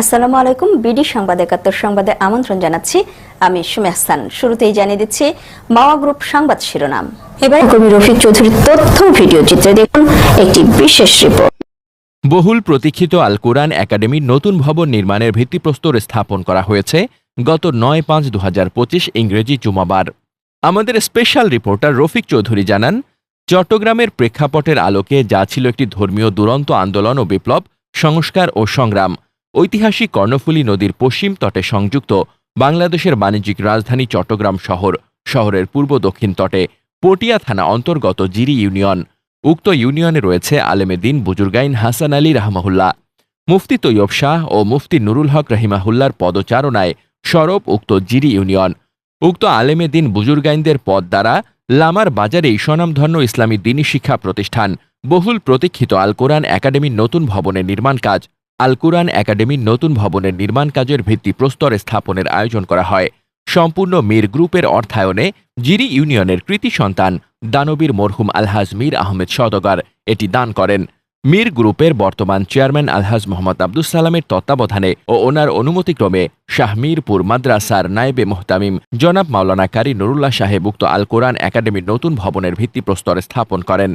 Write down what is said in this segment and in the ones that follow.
আসসালামু আলাইকুম। বিডি সংবাদ একাত্তর সংবাদে আমন্ত্রণ জানাচ্ছি। আমি সুমে হাসান। শুরুতেই জানিয়ে দিচ্ছি, মাওয়া গ্রুপ সংবাদ শিরোনাম। এবার কবি রফিক চৌধুরীর তথ্য ভিডিও চিত্রে দেখুন একটি বিশেষ রিপোর্ট। বহুল প্রতীক্ষিত আল কোরআন একাডেমির নতুন ভবন নির্মাণের ভিত্তিপ্রস্তর স্থাপন করা হয়েছে গত নয় পাঁচ দু পঁচিশ ইংরেজি জুমাবার। আমাদের স্পেশাল রিপোর্টার রফিক চৌধুরী জানান, চট্টগ্রামের প্রেক্ষাপটের আলোকে যা ছিল একটি ধর্মীয় দুরন্ত আন্দোলন ও বিপ্লব, সংস্কার ও সংগ্রাম ঐতিহাসিক কর্ণফুলী নদীর পশ্চিম তটে সংযুক্ত বাংলাদেশের বাণিজ্যিক রাজধানী চট্টগ্রাম শহর, শহরের পূর্ব দক্ষিণ তটে পটিয়া থানা অন্তর্গত জিরি ইউনিয়ন। উক্ত ইউনিয়নে রয়েছে আলেমে দিন বুজুর্গাইন হাসান আলী রাহমাহুল্লাহ। মুফতি তৈয়ব শাহ ও মুফতি নুরুল হক রহিমাহুল্লার পদচারণায় সরব উক্ত জিরি ইউনিয়ন। উক্ত আলেমে দিন বুজুর্গাইনদের পদ দ্বারা লামার বাজারেই স্বনামধন্য ইসলামী দিনী শিক্ষা প্রতিষ্ঠান বহুল প্রতীক্ষিত আল কোরআন একাডেমির নতুন ভবনের নির্মাণ কাজ আল কোরআন একাডেমির নতুন ভবনের নির্মাণ কাজের ভিত্তি প্রস্তর স্থাপনের আয়োজন করা হয়। সম্পূর্ণ মীর গ্রুপের অর্থায়নে জিরি ইউনিয়নের কৃতি সন্তান দানবীর মরহুম আলহাজ মীর আহমেদ সদগার এটি দান করেন। মীর গ্রুপের বর্তমান চেয়ারম্যান আলহাজ মোহাম্মদ আব্দুস সালামের তত্ত্বাবধানে ও ওনার অনুমতিক্রমে শাহমীরপুর মাদ্রাসার নায়েবে মোহতামিম জনাব মাওলানা কারি নুরুল্লাহ সাহেব উক্ত আল কোরআন একাডেমির নতুন ভবনের ভিত্তিপ্রস্তর স্থাপন করেন।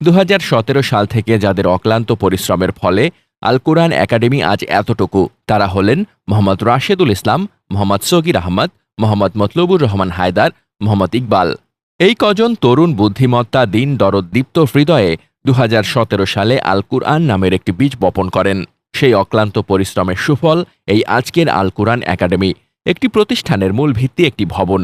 দু হাজার সতেরো সাল থেকে যাদের অক্লান্ত পরিশ্রমের ফলে আল কোরআন একাডেমি আজ এতটুকু। তারা হলেন মোহাম্মদ রাশেদুল ইসলাম, মোহাম্মদ সগির আহমদ, মোহাম্মদ মতলবুর রহমান হায়দার, মোহাম্মদ ইকবাল। এই কজন তরুণ বুদ্ধিমত্তা দিন দরদ দীপ্ত হৃদয়ে দু হাজার সতেরো সালে আল কুরআন নামের একটি বীজ বপন করেন। সেই অক্লান্ত পরিশ্রমের সুফল এই আজকের আল কুরআন একাডেমি, একটি প্রতিষ্ঠানের মূল ভিত্তি একটি ভবন।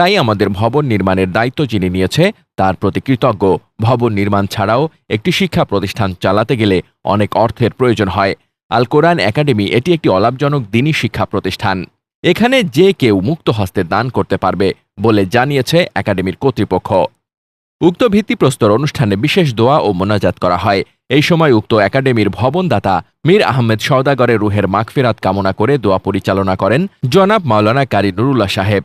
তাই আমাদের ভবন নির্মাণের দায়িত্ব যিনি নিয়েছে, তার প্রতি কৃতজ্ঞ। ভবন নির্মাণ ছাড়াও একটি শিক্ষা প্রতিষ্ঠান চালাতে গেলে অনেক অর্থের প্রয়োজন হয়। আল কোরআন একাডেমি এটি একটি অলাভজনক দিনী শিক্ষা প্রতিষ্ঠান। এখানে যে কেউ মুক্ত হস্তে দান করতে পারবে বলে জানিয়েছে একাডেমির কর্তৃপক্ষ। উক্ত ভিত্তিপ্রস্তর অনুষ্ঠানে বিশেষ দোয়া ও মোনাজাত করা হয়। এই সময় উক্ত একাডেমির ভবনদাতা মীর আহমেদ সওদাগরের রুহের মাগফিরাত কামনা করে দোয়া পরিচালনা করেন জনাব মাওলানা কারি নুরুল্লাহ সাহেব।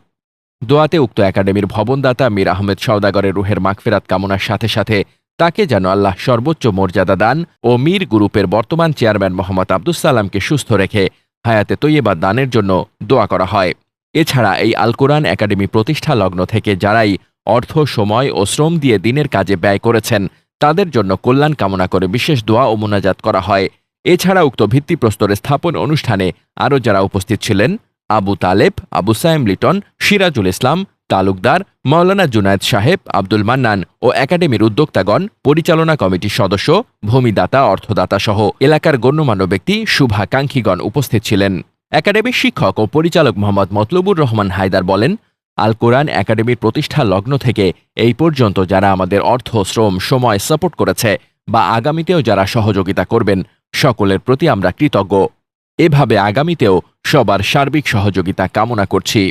দোয়াতে উক্ত একাডেমির ভবনদাতা মীর আহমেদ সওদাগরের রুহের মাগফিরাত কামনার সাথে সাথে তাকে যেন আল্লাহ সর্বোচ্চ মর্যাদা দান ও মীর গ্রুপের বর্তমান চেয়ারম্যান মোহাম্মদ আব্দুস সালামকে সুস্থ রেখে হায়াতে তৈয়বা দানের জন্য দোয়া করা হয়। এছাড়া এই আল কোরআন একাডেমি প্রতিষ্ঠা লগ্ন থেকে যারাই অর্থ, সময় ও শ্রম দিয়ে দিনের কাজে ব্যয় করেছেন, তাদের জন্য কল্যাণ কামনা করে বিশেষ দোয়া ও মোনাজাত করা হয়। এছাড়া উক্ত ভিত্তিপ্রস্তর স্থাপন অনুষ্ঠানে আরও যারা উপস্থিত ছিলেন আবু তালেব, আবু সায়েম লিটন, সিরাজুল ইসলাম, তালুকদার মৌলানা জুনায়েদ সাহেব, আব্দুল মান্নান ও একাডেমির উদ্যোক্তাগণ, পরিচালনা কমিটির সদস্য, ভূমিদাতা, অর্থদাতা সহ এলাকার গণ্যমান্য ব্যক্তি, শুভাকাঙ্ক্ষীগণ উপস্থিত ছিলেন। একাডেমির শিক্ষক ও পরিচালক মোহাম্মদ মতলবুর রহমান হায়দার বলেন, আল কোরআন একাডেমির প্রতিষ্ঠা লগ্ন থেকে এই পর্যন্ত যারা আমাদের অর্থ, শ্রম, সময় সাপোর্ট করেছে বা আগামীতেও যারা সহযোগিতা করবেন, সকলের প্রতি আমরা কৃতজ্ঞ। এভাবে আগামীতেও সবার সার্বিক সহযোগিতা কামনা করছি।